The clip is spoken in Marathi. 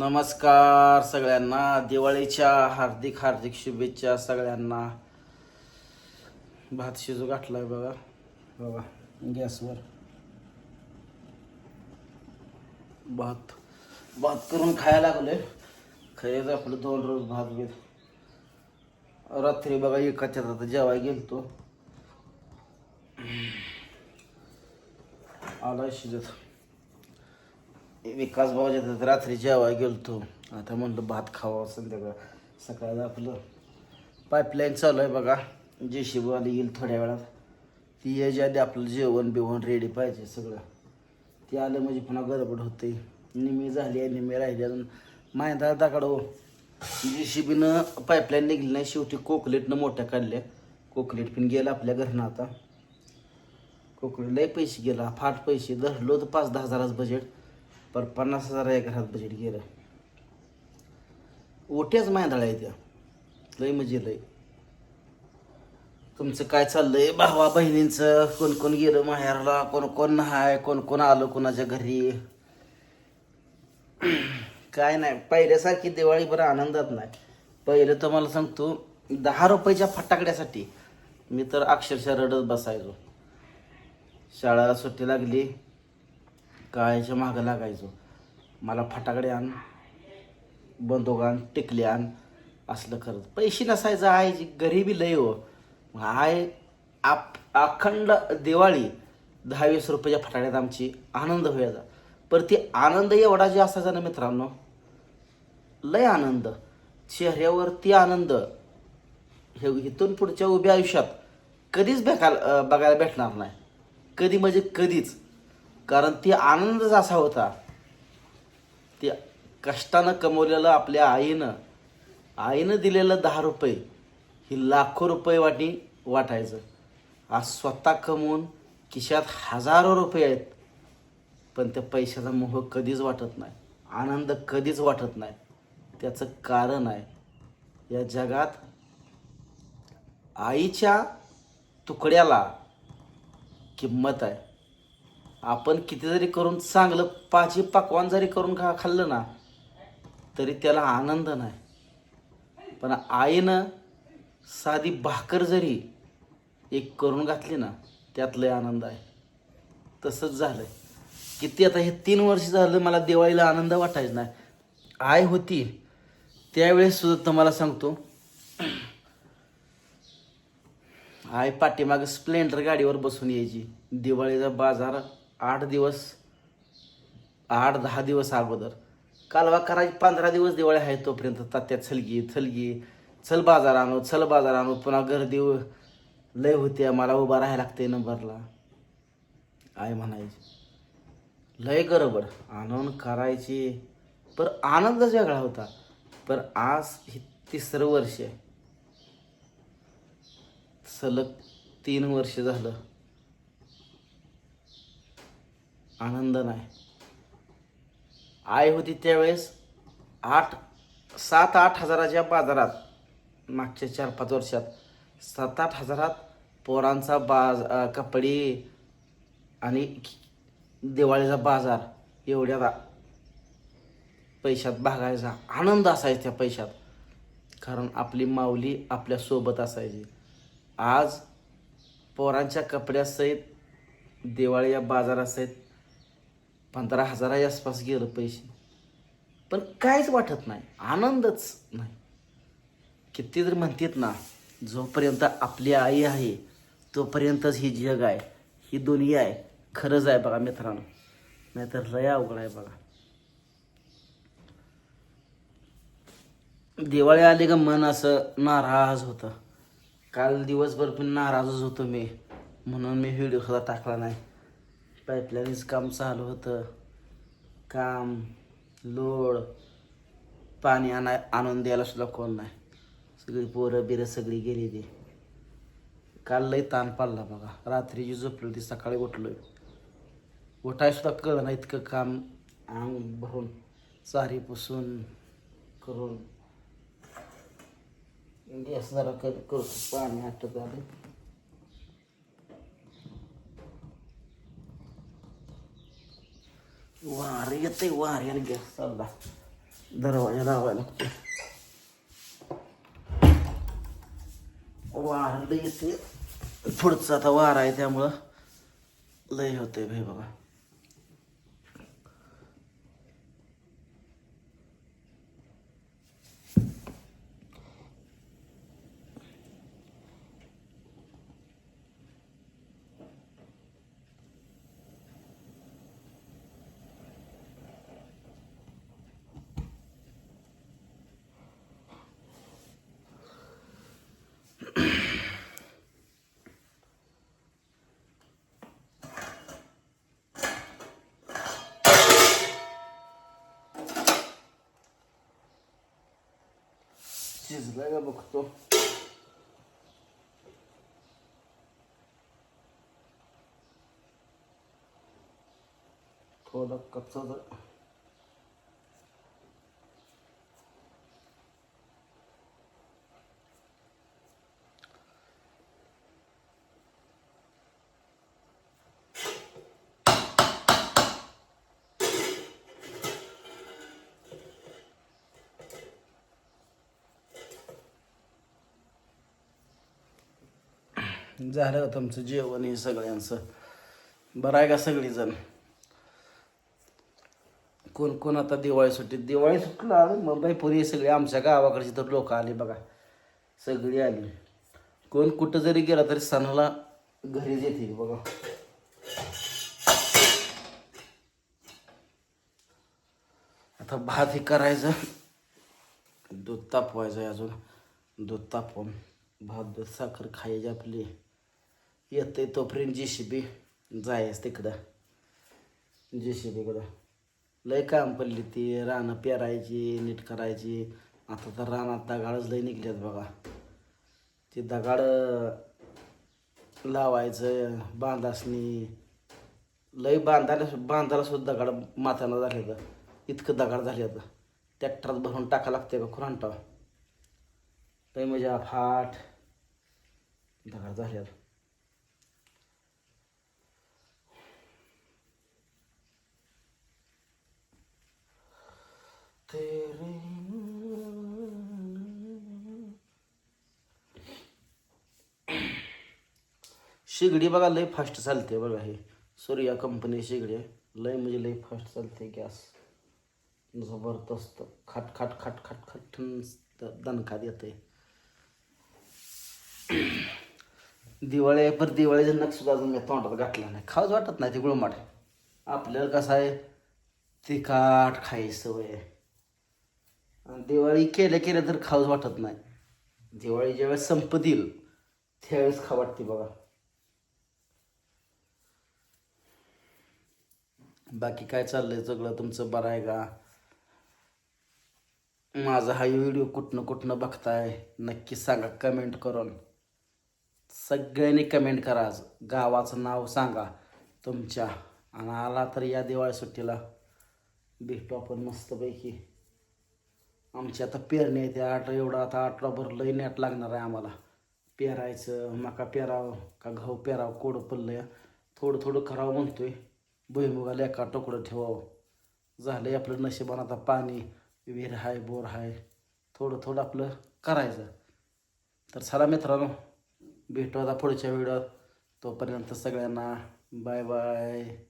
नमस्कार सगळ्यांना. दिवाळीच्या हार्दिक हार्दिक शुभेच्छा सगळ्यांना. भात शिजू गाठलाय बघा. बघा गॅसवर. भात. भात करून खायला लागलोय. खरेच आपलं दोन रोज भात घेत. रात्री बघा एकाच्यात आता जेवाय गेलतो. आला शिजत. विकास भावाच्या येतात रात्री जेवाय गेलतो. आता म्हणलं भात खावा संध्याकाळ. सकाळला आपलं पाईपलाईन चालू आहे बघा. जे शिवाली येईल थोड्या वेळात. ती याच्या आधी आपलं जेवण बिवण रेडी पाहिजे सगळं. ते आलं म्हणजे पुन्हा गडबड होते. निमी झाली आहे निमी राहिली अजून माहिती दाखड जी शिबीनं पाईपलाईन निघली नाही. शेवटी कोकलेटनं मोठ्या काढल्या. कोकलेट पण गेलं आपल्या घरनं आता. कोकलेट लय पैसे गेला. फाट पैसे. धरलो तर पाच दहा हजाराचं बजेट पर पन्नास हजार एक घरात बजेट गेलं. ओट्याच मायंदाळा आहे त्या. लय म्हणजे लय. तुमचं काय चाललंय? भावा बहिणींचं कोण कोण गेलं माहेरला? कोण कोण नाही कोण कोण आलं कोणाच्या घरी? काय नाही. पहिल्यासारखी दिवाळी बरं आनंदात नाही. पहिलं तर मला सांगतो दहा रुपयाच्या फटाकड्यासाठी मी तर अक्षरशः रडत बसायचो. शाळेला सुट्टी लागली. काळ्याच्या मागं लागायचो. मला फटाकडे आण बंदूक आण टिकली आण असलं खरंच पैसे नसायचं आहे गरिबी लय हो. मग आहे आप अखंड दिवाळी दहा वीस रुपयाच्या फटाकड्यात आमची आनंद व्हायचा. पर ती आनंद एवढा जे असायचा ना मित्रांनो लय आनंद. चेहऱ्यावरती आनंद. हे इथून पुढच्या उभ्या आयुष्यात कधीच भेकाल बघायला भेटणार नाही. कधी म्हणजे कधीच. कारण ती आनंदच असा होता. ते कष्टानं कमवलेलं आपल्या आईनं आईनं दिलेलं दहा रुपये ही लाखो रुपये वाटी वाटायचं. आज स्वतः कमवून खिशात हजारो रुपये आहेत पण त्या पैशाचा मोह कधीच वाटत नाही. आनंद कधीच वाटत नाही. त्याचं कारण आहे या जगात आईच्या तुकड्याला किंमत आहे. आपण किती जरी करून चांगलं पाची पकवान जरी करून खा खाल्लं ना तरी त्याला आनंद नाही. पण आईनं साधी भाकर जरी एक करून घातली ना त्यात लय आनंद आहे. तसंच झालंय. किती आता हे तीन वर्ष झालं मला दिवाळीला आनंद वाटायचा नाही. आई होती त्यावेळेस सुद्धा तुम्हाला सांगतो. आई पाठीमागं स्प्लेंडर गाडीवर बसून यायची. दिवाळीचा बाजार आठ दिवस आठ दहा दिवस अगोदर. कालवा करायची पंधरा दिवस दिवाळी आहे तोपर्यंत तात्या छलगी छलगी चल बाजार आणू चल बाजार आणू पुन्हा गर्दी लय होते मला उभा राहायला लागते नंबरला. आई म्हणायची लय गडबड आणून करायची. पर आनंदच वेगळा होता. पर आज हे तिसरं वर्ष सलग तीन वर्ष झालं. आनंद नाही. आई होती त्यावेळेस आठ सात आठ हजाराच्या बाजारात मागच्या चार पाच वर्षात. सात आठ हजारात पोरांचा बाज कपडे आणि दिवाळीचा बाजार एवढ्या पैशात भागायचा. आनंद असायचा त्या पैशात. कारण आपली माऊली आपल्यासोबत असायची. आज पोरांच्या कपड्यासहित दिवाळी या बाजारासहित पंधरा हजाराच्या आसपास गेलं पैसे. पण काहीच वाटत नाही. आनंदच नाही. किती जर म्हणतात ना जोपर्यंत आपली आई आहे तोपर्यंतच ही जग आहे ही दुनिया आहे. खरंच आहे बघा मित्रांनो. नाहीतर लय अवघड आहे बघा. दिवाळी आली का मन असं नाराज होतं. काल दिवसभर पण नाराजच होतो मी. म्हणून मी व्हिडिओ सुद्धा टाकला नाही. पाईपलाईनचं काम चालू होतं. काम लोड पाणी आणा आणून द्यायला सुद्धा कोण नाही. सगळी पोरं बिरं सगळी गेली ती काल लई ताण पडला बघा. रात्रीची झोपली ती सकाळी उठलो उठाय सुद्धा कळलं नाही इतकं काम अंग भरून चारी पुसून करून. गॅस जरा कमी करतो पाणी आटत आलं. वार येते वार याला गॅस चालला दरवाजा लावायला लागतो वार लय येते पुढचा आता वार आहे त्यामुळं लय होते भाई बघा शिजलाय का बघतो थोडा कच्चा जर झालं होतं तुमचं जेवण हे सगळ्यांचं. बरं आहे का सगळीजण? कोण कोण आता दिवाळी सुट्टीत? दिवाळी सुटला मग पुरी सगळी आमच्या गावाकडची तर लोक आली बघा. सगळी आली. कोण कुठं जरी गेला तरी सणाला घरीच येतील बघा. आता भात हे करायचं. दूध तापवायचं आहे अजून. दूध तापवून. भात दूध साखर खायची आपली. येते तोपर्यंत जी शी बी जायच तिकडं जी शी बीकडं लय काम पडली ती रानं पेरायची नीट करायची आता तर रानात दगाडच लय निघल्यात बघा ती दगाड लावायचं बांधासनी लय बांधायला बांधायला सुद्धा दगाड माथ्यानं झाले तर इतकं दगाड झाले आता ट्रॅक्टरात भरून टाका लागते का खुरांटा लय म्हणजे फाट दगाड झाल्यात तेरे शेगडी बघा लय फास्ट चालते बघा हे. सूर्या कंपनी शेगडी आहे. लय म्हणजे लय फास्ट चालते गॅस जबरदस्त. खाट खाट खाट खाट खाट ठण दणका येते दिवाळी आहे पर दिवाळीचा नख सुद्धा अजून मी तोंडात घातला नाही. खाऊच वाटत नाही ते गुळमाट. आपल्याला कसं आहे? तिखट खायची सवय आहे आणि दिवाळी केल्या केल्या तर खाऊच वाटत नाही. दिवाळी ज्यावेळेस संपत येईल त्यावेळेस खा वाटते बघा. बाकी काय चाललंय सगळं? तुमचं बरं आहे का? माझा हा व्हिडिओ कुठनं कुठनं बघताय नक्की सांगा. कमेंट करून. सगळ्यांनी कमेंट करा आज. गावाचं नाव सांगा. तुमच्या. आणि आला तर या दिवाळी सुट्टीला. भेटू आपण मस्तपैकी. आमची आता पेरणी आहे त्या आठ एवढं आता आठवडाभर लई नेट लागणार आहे आम्हाला. पेरायचं मका पेरावं का घाऊ पेरावं कोडं पडलं थोडं थोडं करावं म्हणतोय. भुईमुगाला एका टोकडं ठेवावं. झालं आपलं नशिबान आता पाणी विहीर आहे बोर आहे थोडं थोडं आपलं करायचं. तर चला मित्रांनो भेटू आता पुढच्या व्हिडिओत. तोपर्यंत सगळ्यांना बाय बाय.